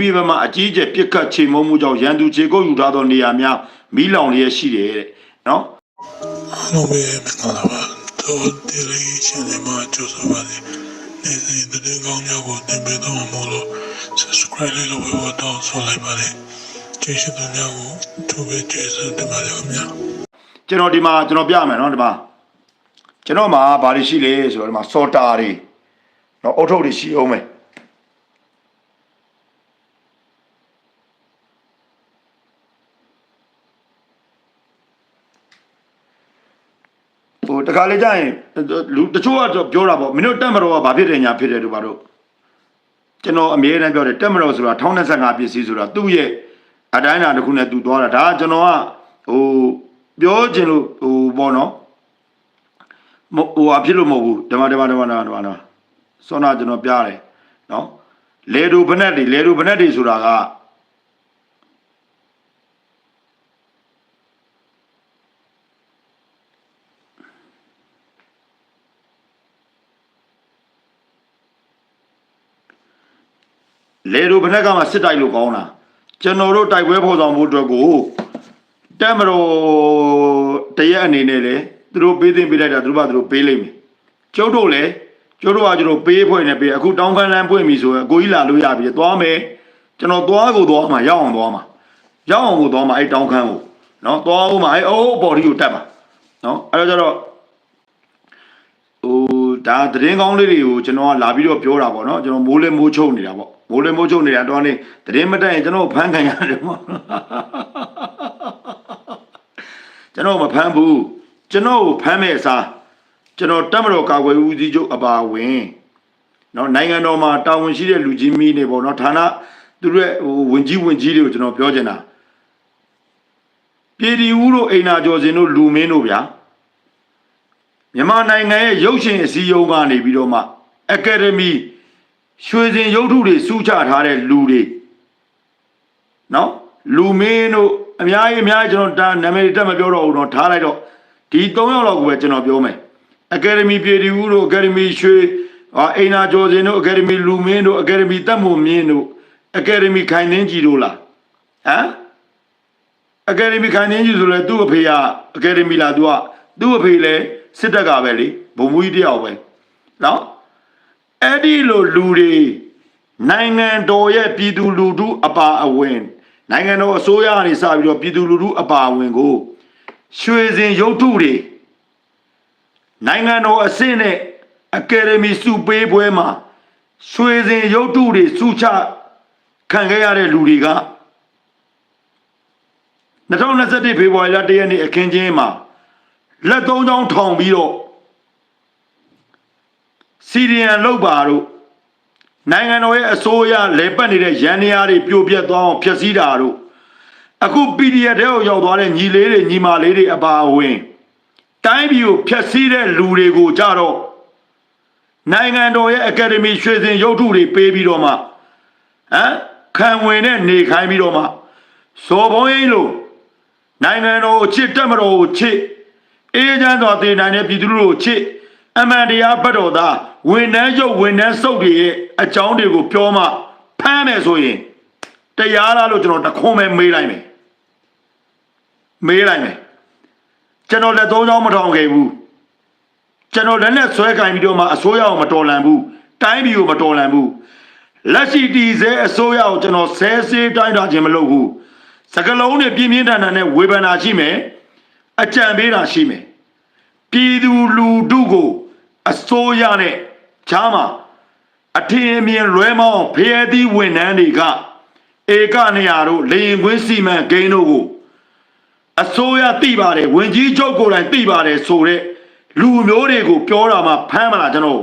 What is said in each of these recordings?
မိဘမှအကြီးအကျယ်ပြစ်ခတ်ချိန်မုံမှုကြောင့်ရန်သူခြေကုပ်ယူထားသောနေရာများမိလောင်လျက်ရှိတယ်တဲ့နော်အားလုံးပဲမင်္ဂလာပါတို့ဒီလေးရှင်လေးမှာကြိုးစားပါစေနေစဉ်တည်ကောင်းများကိုသင်ပေးတော့မို့လို့ subscribe လေးလုပ်ဖို့တော့ဆော်လိုက်ပါလေကျေးဇူးတော်များကိုသူပဲကျေးဇူးတင်ပါတယ်ခင်ဗျာကျွန်တော်ဒီမှာကျွန်တော်ပြမယ်နော်ဒီမှာကျွန်တော်မှာဘာတွေရှိလဲဆိုတော့ဒီမှာစော်တာတွေနော်အုတ်ထုတ်တွေရှိအောင်မယ်ဟို တခါလေကြာရင်လူတချို့ကတော့ပြောတာပေါ့မင်းတို့တက်မတော်ကဘာဖြစ်တယ်ညာဖြစ်တယ်တို့ဘာတို့ကျွန်တော်အမြဲတမ်းပြောတယ်တက်မတော်ဆိုတာ1025ပစ္စည်းဆိုတာသူ့ရဲ့အတိုင်းအတာတစ်ခုနဲ့သူသွားတာဒါကကျွန်တော်ကဟိုပြောချင်လို့ဟိုပေါ့နော်မဟိုအဖြစ်လို့မဟုတ်ဘူးဓမ္မဓမ္မဓမ္မဓမ္မဓမ္မဓမ္မစောနာကျွန်တော်ပြတယ်နော်လေတူဘနက်တွေလေတူဘနက်တွေဆိုတာက လေတူဘနက်ကမှစစ်တိုက်လို့ကောင်းတာကျွန်တော်တို့တိုက်ပွဲဖော်ဆောင်မှုအတွက်ကိုတက်မတော်တရက်အနေနဲ့လေသူတို့ပေးသိမ်းပေးလိုက်တာသူတို့ဘာသူတို့ပေးလိမ့်မယ်ကျုပ်တို့လည်းကျုပ်တို့ကကျွန်တော်ပေးဖွဲ့နေပေးအခုတောင်းခမ်းလန်းပွင့်ပြီဆိုရင်အကိုကြီးလာလို့ရပြီသွားမယ်ကျွန်တော်သွားကိုသွားမှာရောက်အောင်သွားမှာရောက်အောင်ကိုသွားမှာအဲ့တောင်းခမ်းကိုနော်သွားဦးမှာအဲ့အိုးပေါ်ဒီကိုတက်မှာနော်အဲ့တော့ကျတော့ဟိုဒါသတင်းကောင်းလေးတွေကိုကျွန်တော်ကလာပြီးတော့ပြောတာပေါ့နော်ကျွန်တော်မိုးလဲမိုးချုပ်နေတာပေါ့ မိုးလဲမိုးချုပ်နေတာတော့နေသတင်းမတက်ရင်ကျွန်တော်ဖမ်းခံရတယ်ပေါ့ကျွန်တော်မဖမ်းဘူးကျွန်တော်ကိုဖမ်းမဲ့အစားကျွန်တော်တက်မတော်ကာကွယ်ဦးစီးချုပ်အပါဝင်နော်နိုင်ငံတော်မှာတာဝန်ရှိတဲ့လူကြီးမီးနေပေါ့နော်ဌာနသူတို့ရဲ့ဟိုဝင်ကြီးဝင်ကြီးတွေကိုကျွန်တော်ပြောချင်တာပြည်ဒီဦးတို့အိမ်နာကျော်စင်တို့လူမင်းတို့ဗျာမြန်မာနိုင်ငံရဲ့ရုပ်ရှင်အစည်းအရုံးကနေပြီးတော့မှအကယ်ဒမီ ရွှေစင်ရုပ်ထုတွေစုချထားတဲ့လူတွေနော်လူမင်းတို့အများကြီးအများကြီးကျွန်တော်ဒါနာမည်တက်မပြောတော့ဘူးတော့ထားလိုက်တော့ဒီ၃ယောက်လောက်ကိုပဲကျွန်တော်ပြောမယ်အကယ်ဒမီပြည်သူတို့အကယ်ဒမီရွှေဟာအိနာကျော်စင်တို့အကယ်ဒမီလူမင်းတို့အကယ်ဒမီတက်မုံမြင့်တို့အကယ်ဒမီခိုင်နှင်းကြီးတို့လားဟမ်အကယ်ဒမီခိုင်နှင်းကြီးဆိုလဲသူ့အဖေကအကယ်ဒမီလားသူကသူ့အဖေလဲစစ်တပ်ကပဲလေဘုံမူကြီးတယောက်ပဲနော် အဲ့ဒီလိုလူတွေနိုင်ငံတော်ရဲ့ပြည်သူလူထုအပါအဝင်နိုင်ငံတော်အစိုးရကနေစပြီးတော့ပြည်သူလူထုအပါအဝင်ကိုရွှေစင်ရုပ်ထုတွေနိုင်ငံတော်အဆင့်နဲ့အကယ်ဒမီစုပေးပွဲမှာရွှေစင်ရုပ်ထုတွေစုချခံခဲ့ရတဲ့လူတွေက2021ဖေဖော်ဝါရီလ1ရက်နေ့အခင်းကျင်းမှာလက်သုံးချောင်းထောင်ပြီးတော့ စီရီယန်လောက်ပါတို့နိုင်ငံတော်ရဲ့အစိုးရလဲပတ်နေတဲ့ရန်နေရာတွေပြိုပြက်သွားအောင်ဖျက်ဆီးတာတို့အခု PDF တဲ့ကိုရောက်သွားတဲ့ညီလေးတွေညီမလေးတွေအပါအဝင်တိုင်းပြည်ကိုဖျက်ဆီးတဲ့လူတွေကိုကြတော့နိုင်ငံတော်ရဲ့အကယ်ဒမီရွှေစင်ရုပ်ထုတွေပေးပြီးတော့မှဟမ်ခံဝင်နဲ့နေခိုင်းပြီးတော့မှစော်ဘုံရင်လို့နိုင်ငံတော်ကိုချစ်တက်မတော်ကိုချစ်အေးချမ်းစွာတည်နိုင်တဲ့ပြည်သူလူထုကိုချစ်အမှန်တရားဘတ်တော်သား ဝန်နှန်းရုပ်ဝန်နှန်းစုပ်တွေရဲ့အကြောင်းတွေကိုပြောမှဖမ်းမယ်ဆိုရင်တရားလားလို့ကျွန်တော်တခွန်းပဲမေးလိုက်မယ်မေးလိုက်မယ်ကျွန်တော်လက်သုံးချောင်းမထောင်ခဲ့ဘူးကျွန်တော်လက်နဲ့ဆွဲကင်ပြီးတော့မှအစိုးရကိုမတော်လန်ဘူးတိုင်းပြည်ကိုမတော်လန်ဘူးလက်ရှိတည်ဆဲအစိုးရကိုကျွန်တော်ဆဲဆေးတိုင်းတာခြင်းမလုပ်ဘူးစကလုံးနဲ့ပြင်းပြင်းထန်ထန်နဲ့ဝေဖန်တာရှိမယ်အကြံပေးတာရှိမယ်ပြည်သူလူထုကိုအစိုးရနဲ့ ချားမှာအထင်အမြင်လွဲမောင်းဖျဲသီးဝန်ထမ်းတွေကဧကနေရာတို့လေရင်ကွင်းစီမံကိန်းတို့ကိုအစိုးရသိပါတယ်ဝင်ကြီးချုပ်ကိုယ်တိုင်သိပါတယ်ဆိုတဲ့လူမျိုးတွေကိုပြောတာမှဖမ်းမလားကျွန်တော်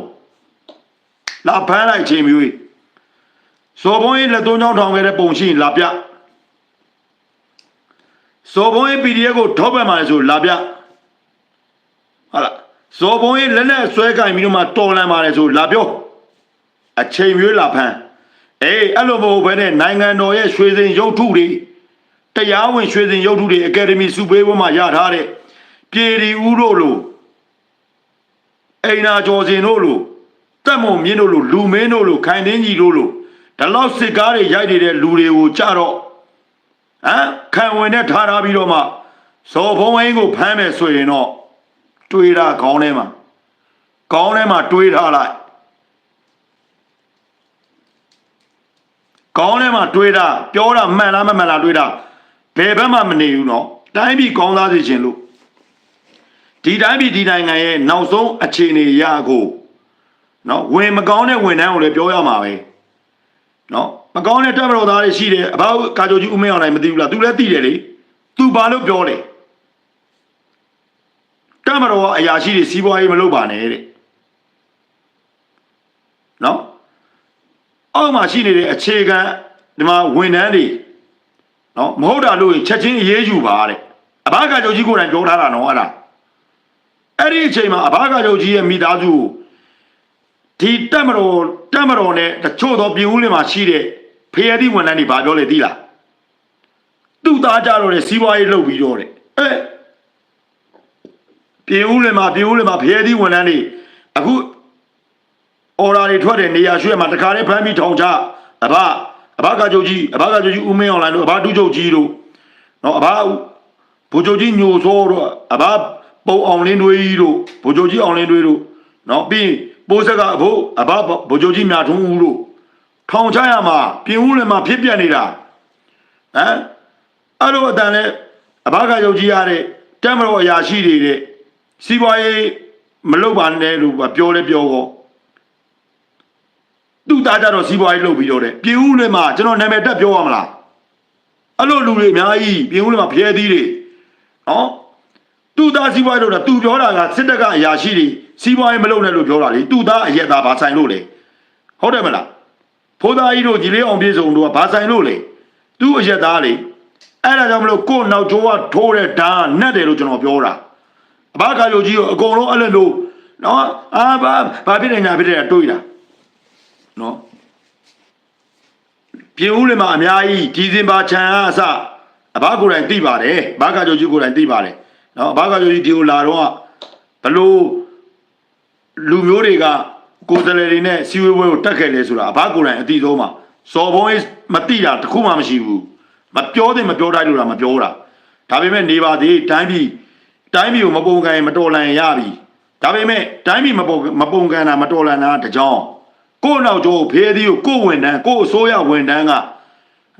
လာဖမ်းလိုက်ခြင်းမျိုးကြီးစော်ဘုံကြီးလက်သွန်းချောင်းထောင်ခဲ့တဲ့ပုံရှိရင်လာပြဇော်ဘုံရဲ့ PDF ကိုထောက်ပံ့ပါလေဆိုလာပြဟာလား ဇော်ဘုံရဲ့လက်နဲ့ဆွဲကင်ပြီးတော့မှတော်လန်ပါလေဆိုလာပြောအချိန်မျိုးလာဖမ်းအေးအဲ့လိုမဟုတ်ဘဲနဲ့နိုင်ငံတော်ရဲ့ရွှေစင်ရုပ်ထုတွေတရားဝင်ရွှေစင်ရုပ်ထုတွေအကယ်ဒမီစုပေးပွဲမှာရထားတဲ့ပြည်ရီဦးတို့လိုအိမ်နာကျော်စင်တို့လိုတက်မုံမြင့်တို့လိုလူမင်းတို့လိုခိုင်တင်းကြီးတို့လိုဒီလောက်စစ်ကားတွေရိုက်နေတဲ့လူတွေကိုကြတော့ဟမ်ခံဝင်နဲ့ထားထားပြီးတော့မှဇော်ဘုံဝင်းကိုဖမ်းမယ်ဆိုရင်တော့ တွေးတာခေါင်းထဲမှာခေါင်းထဲမှာတွေးထားလိုက်ခေါင်းထဲမှာတွေးတာပြောတာမှန်လားမမှန်လားတွေးတာဘယ်ဘက်မှမနေဘူးနော်တိုင်းပြည်ကောင်းသားစေခြင်းလို့ဒီတိုင်းပြည်ဒီနိုင်ငံရဲ့နောက်ဆုံးအခြေအနေရကိုနော်ဝင်မကောင်းတဲ့ဝန်ထမ်းကိုလည်းပြောရမှာပဲနော်မကောင်းတဲ့တပ်မတော်သားတွေရှိတယ်အဘောက်ကာကြိုကြီးဦးမင်းအောင်နိုင်မသိဘူးလား तू လည်းသိတယ်လေ तू ဘာလို့ပြောလဲ တပ်မတော်ကအရာရှိတွေစီးပွားရေးမလုပ်ပါနဲ့တဲ့နော်အောက်မှာရှိနေတဲ့အခြေခံဒီမှာဝန်ထမ်းတွေနော်မဟုတ်တာလို့ရင်ချက်ချင်းအေးအေးယူပါတဲ့အဘကာကြိုကြီးကိုယ်တိုင်ပြောထားတာနော်အဲ့ဒါအဲ့ဒီအချိန်မှာအဘကာကြိုကြီးရဲ့မိသားစုကိုဒီတက်မတော်တက်မတော်နဲ့တချို့သောပြည်ဦးလင်မှာရှိတဲ့ဖေရတိဝန်ထမ်းတွေဘာပြောလဲသိလားသူ့သားကြတော့လေစီးပွားရေးလုပ်ပြီးတော့တဲ့အဲ ပြည်ဦးလင်မှာပြည်ဦးလင်မှာဖေရတိဝန်ထမ်းတွေအခုအော်ရာတွေထွက်တဲ့နေရာရွှေ့မှာတခါလေးဖမ်းပြီးထောင်ချအဘအဘကာကြိုကြီးအဘကာကြိုကြီးဦးမင်းအောင်လိုင်းတို့အဘဒုချုပ်ကြီးတို့နော်အဘဘိုလ်ချုပ်ကြီးညိုစောတို့အဘပုံအောင်လင်းတွေကြီးတို့ဘိုလ်ချုပ်ကြီးအောင်လင်းတွေတို့နော်ပြီးပိုးဆက်ကအဖို့အဘဘိုလ်ချုပ်ကြီးမြထွန်းဦးတို့ထောင်ချရမှာပြင်ဦးလည်းမှာဖြစ်ပြနေတာဟမ်အဲ့လိုအတန်လဲအဘကာကြိုကြီးရတဲ့တက်မတော်အရာရှိတွေတဲ့ စီးပွားရေးမလုပ်ပါနဲ့လို့ပြောလဲပြောကောသူ့သားကြတော့စီးပွားရေးလုပ်ပြီးတော့တဲ့ပြင်ဦးလည်းမှာကျွန်တော်နာမည်တက်ပြောရမလားအဲ့လိုလူတွေအများကြီးပြင်ဦးလည်းမှာဖျဲသီးတွေနော်သူ့သားစီးပွားရေးလုပ်တာသူပြောတာကစစ်တပ်ကအရာရှိတွေစီးပွားရေးမလုပ်နဲ့လို့ပြောတာလေသူ့သားအရက်သားဘာဆိုင်လို့လဲဟုတ်တယ်မလားဖိုးသားကြီးတို့ကြီးလေးအောင်ပြေဆုံးတို့ကဘာဆိုင်လို့လဲသူ့အရက်သားလေအဲ့ဒါကြောင့်မလို့ကို့နောက်ကျိုးကထိုးတဲ့ဓာတ်နဲ့တယ်လို့ကျွန်တော်ပြောတာ အဘကာယိုကြီးကိုအကုန်လုံးအဲ့လိုလို့နော်အာဘာဘာဖြစ်နေညာဖြစ်နေတာတွေးတာနော်ပြင်ဦးလေမှာအများကြီးဒီစင်ပါခြံအစအဘကိုယ်တိုင်သိပါတယ်ဘာကကြိုကြီးကိုယ်တိုင်သိပါတယ်နော်ဘာကကြိုကြီးဒီကိုလာတော့ဘလို့လူမျိုးတွေကကိုယ်စလဲတွေနဲ့စီဝေးဝဲကိုတက်ခဲ့လဲဆိုတာအဘကိုယ်တိုင်အတိဆုံးမှာစော်ဘုံးမတိတာတခုမှမရှိဘူးမပြောတယ်မပြောတိုင်းလို့လားမပြောတာဒါပေမဲ့နေပါသေးတိုင်းပြည် တိုင်းပြည်ကိုမပုံကန်ရင်မတော်လန်ရပြီဒါပေမဲ့တိုင်းပြည်မပုံမပုံကန်တာမတော်လန်တာတကြောင်ကို့နောက်ကျောဖေးသည်ကိုကို့ဝန်တန်းကို့အစိုးရဝန်တန်းက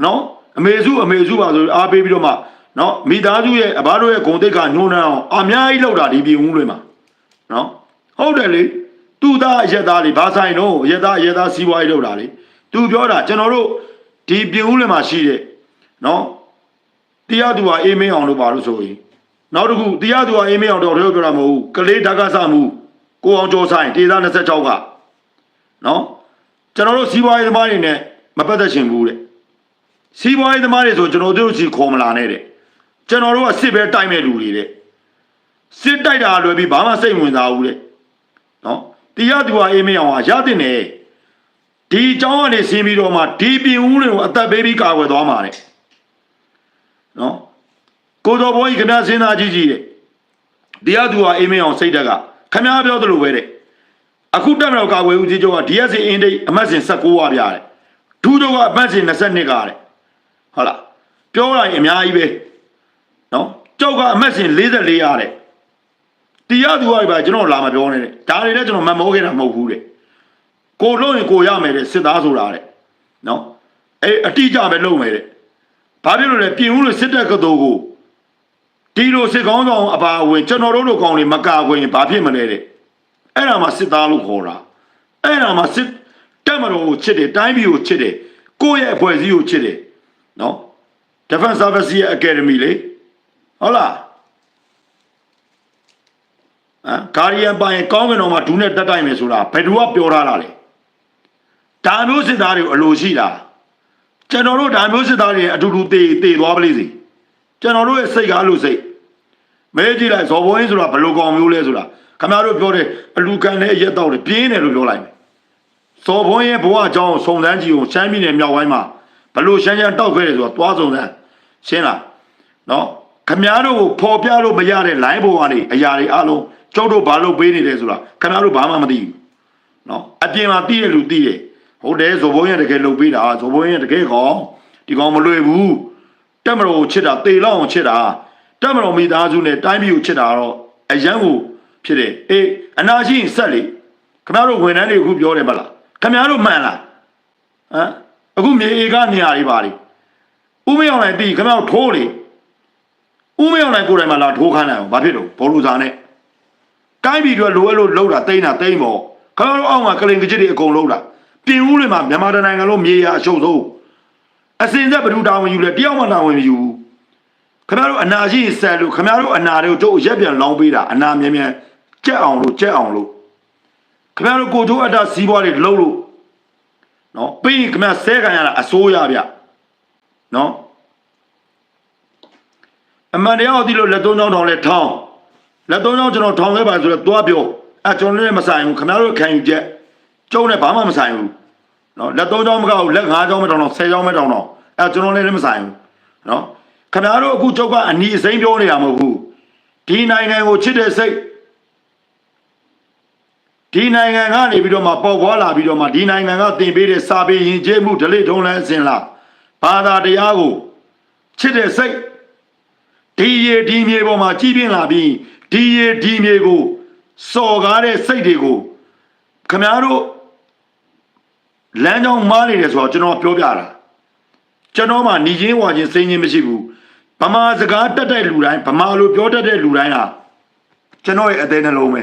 နော်အမေစုအမေစုပါဆိုအားပေးပြီးတော့မှနော်မိသားစုရဲ့အဘတို့ရဲ့ဂုံတိတ်ကညှိုးနှမ်းအောင်အများကြီးလောက်တာဒီပြည်ဦးလွင်မှာနော်ဟုတ်တယ်လေသူ့သားအရက်သားတွေဘာဆိုင်တော့အရက်သားအရက်သားစီးပွားရေးလောက်တာလေသူပြောတာကျွန်တော်တို့ဒီပြည်ဦးလွင်မှာရှိတဲ့နော်တရားသူဟာအေးမင်းအောင်လို့ပါလို့ဆိုရင် နောက်တစ်ခုတရားသူဟာအေးမင်းအောင်တော့ပြောပြောတာမဟုတ်ဘူးကလေးဓာတ်ကစမှုကိုအောင်ကျော်ဆိုင်ဒေသ26ကနော်ကျွန်တော်တို့စီးပွားရေးသမားတွေနဲ့မပတ်သက်ချင်ဘူးတဲ့စီးပွားရေးသမားတွေဆိုကျွန်တော်တို့စီခေါ်မလာနဲ့တဲ့ကျွန်တော်တို့ကစစ်ပဲတိုက်မဲ့လူတွေတဲ့စစ်တိုက်တာလွယ်ပြီးဘာမှစိတ်ဝင်စားဘူးတဲ့နော်တရားသူဟာအေးမင်းအောင်ဟာရတဲ့နေဒီအကြောင်းကနေဆင်းပြီးတော့မှဒီပြင်ဦးတွေကိုအသက်ပေးပြီးကာကွယ်သွားမှာတဲ့နော် ကိုတော်ဘောကြီးခဏစဉ်းစားကြည့်ကြည့်တဲ့တရားသူဟာအေးမင်းအောင်စိတ်တက်ကခမားပြောသလိုပဲတဲ့အခုတက်မတော်ကာကွယ်ဦးစီးချုပ်က DSA အင်းဒိတ်အမှတ်စဉ်16ဝပြတယ်ဒူးချုပ်ကအမှတ်စဉ်22ကတဲ့ဟုတ်လားပြောရရင်အများကြီးပဲနော်ကျောက်ကအမှတ်စဉ်44ရတယ်တရားသူကပါကျွန်တော်လာမပြောနဲ့တဲ့ဒါတွေလည်းကျွန်တော်မမောခဲ့တာမဟုတ်ဘူးတဲ့ကိုလို့ရင်ကိုရမယ်တဲ့စစ်သားဆိုတာတဲ့နော်အဲအတိအကျပဲလုပ်မယ်တဲ့ဘာဖြစ်လို့လဲပြင်ဦးလို့စစ်တပ်ကတော်ကို ဒီလိုစစ်ကောင်းဆောင်အပါအဝင်ကျွန်တော်တို့လိုကောင်တွေမကာကွယ်ရင်ဘာဖြစ်မလဲတဲ့အဲ့ဒါမှစစ်သားလို့ခေါ်တာအဲ့ဒါမှစစ်တက်မတော်ကိုချစ်တယ်တိုင်းပြည်ကိုချစ်တယ်ကိုယ့်ရဲ့အဖွဲ့အစည်းကိုချစ်တယ်နော် Defense Service ရဲ့ Academy လေဟုတ်လားဟမ်ဂါရီယန်ပိုင်ကောင်းကင်တော်မှာဒူးနဲ့တက်တိုက်မယ်ဆိုတာဘယ်သူကပြောထားတာလဲဒါမျိုးစစ်သားတွေကိုအလိုရှိတာကျွန်တော်တို့ဒါမျိုးစစ်သားတွေအတူတူတေတေသွားပလိစီကျွန်တော်တို့ရဲ့စိတ်ကားလို့စိတ် မဲကြည့်လိုက်ဇော်ဘုံင်းဆိုတာဘယ်လိုကောင်မျိုးလဲဆိုတာခင်ဗျားတို့ပြောတယ်အလူကန်နဲ့ရက်တော့တယ်ပြင်းတယ်လို့ပြောလိုက်မယ်ဇော်ဘုံးရဲ့ဘဝအကြောင်းစုံစမ်းကြည့်အောင်ရှမ်းပြည်နယ်မြောက်ပိုင်းမှာဘယ်လိုရှမ်းချမ်းတောက်ခဲ့တယ်ဆိုတာသွားစုံစမ်းရှင်းလားနော်ခင်ဗျားတို့ကိုပေါ်ပြလို့မရတဲ့ line ပေါ်ကနေအရာတွေအလုံးကျုပ်တို့ဘာလို့ပေးနေလဲဆိုတာခင်ဗျားတို့ဘာမှမသိဘူးနော်အပြင်မှာသိတဲ့လူသိတယ်ဟဟုတ်တယ်ဇော်ဘုံရဲ့တကယ်လုပ်ပေးတာဇော်ဘုံရဲ့တကယ်ကောင်ဒီကောင်မလွယ်ဘူးတက်မတော်ကိုချစ်တာတေလောက်အောင်ချစ်တာ တက်မတော်မိသားစုနဲ့တိုင်းပြည်ကိုချစ်တာတော့အရန်ကိုဖြစ်တယ်အေးအနာရှိရင်ဆက်လေခင်ဗျားတို့ဝန်ထမ်းတွေအခုပြောတယ်မလားခင်ဗျားတို့မှန်လားဟမ်အခုမြေအေကနေရာတွေပါလေဥမရောက်နိုင်ပြီခင်ဗျားတို့ထိုးလေဥမရောက်နိုင်ကိုယ်တိုင်မှလာထိုးခိုင်းလိုက်အောင်ဘာဖြစ်တော့ဘောလူစားနဲ့တိုင်းပြည်တွေလိုအပ်လို့လှုပ်တာတိမ့်တာတိမ့်ပေါ့ခင်ဗျားတို့အောက်မှာကလင်ကကြစ်တွေအကုန်လှုပ်တာပြင်ဦးတွေမှာမြန်မာတိုင်းနိုင်ငံလုံးမြေယာအရှုပ်ဆုံးအစင်သက်ဘယ်သူတာဝန်ယူလဲတယောက်မှတာဝန်မယူဘူး ခင်ဗျားတို့အနာရှိရင်ဆက်လို့ခင်ဗျားတို့အနာတွေကိုကျုပ်ရက်ပြန်လောင်းပေးတာအနာမြဲမြဲကြက်အောင်လို့ကြက်အောင်လို့ခင်ဗျားတို့ကိုကျိုးအတ္တစီးပွားတွေလှုပ်လို့နော်ပြီးရင်ခင်ဗျားဆဲခံရတာအစိုးရဗျနော်အမှန်တရားကိုသိလို့လက်သုံးချောင်းထောင်လဲထောင်းလက်သုံးချောင်းကျွန်တော်ထောင်ခဲ့ပါဆိုတော့သွားပြောအဲကျွန်တော်လည်းမဆိုင်ဘူးခင်ဗျားတို့ခံယူချက်ကျုံနဲ့ဘာမှမဆိုင်ဘူးနော်လက်သုံးချောင်းမကောက်ဘူးလက်ငါးချောင်းမထောင်တော့ဆယ်ချောင်းမထောင်တော့အဲကျွန်တော်လည်းမဆိုင်ဘူးနော် ခင်ဗျားတို့အခုချုပ်ကအနီအစိမ်းပြောနေတာမဟုတ်ဘူးဒီနိုင်ငံကိုချစ်တဲ့စိတ်ဒီနိုင်ငံကနေပြီးတော့မှပေါ်ပွားလာပြီးတော့မှဒီနိုင်ငံကတင်ပေးတဲ့စာပေရင်ကျေးမှုဓလေ့ထုံးလန်းအစဉ်လားဘာသာတရားကိုချစ်တဲ့စိတ်ဒီရေဒီမြေပေါ်မှာကြီးပြင်းလာပြီးဒီရေဒီမြေကိုစော်ကားတဲ့စိတ်တွေကိုခင်ဗျားတို့လမ်းကြောင်းမားနေတယ်ဆိုတော့ကျွန်တော်ပြောပြတာကျွန်တော်မှหนีချင်းဝါချင်းစိမ့်ချင်းမရှိဘူး ဗမာစကားတက်တဲ့လူတိုင်းဗမာလိုပြောတတ်တဲ့လူတိုင်းဟာကျွန်တော်ရဲ့အသေးနှလုံးပဲ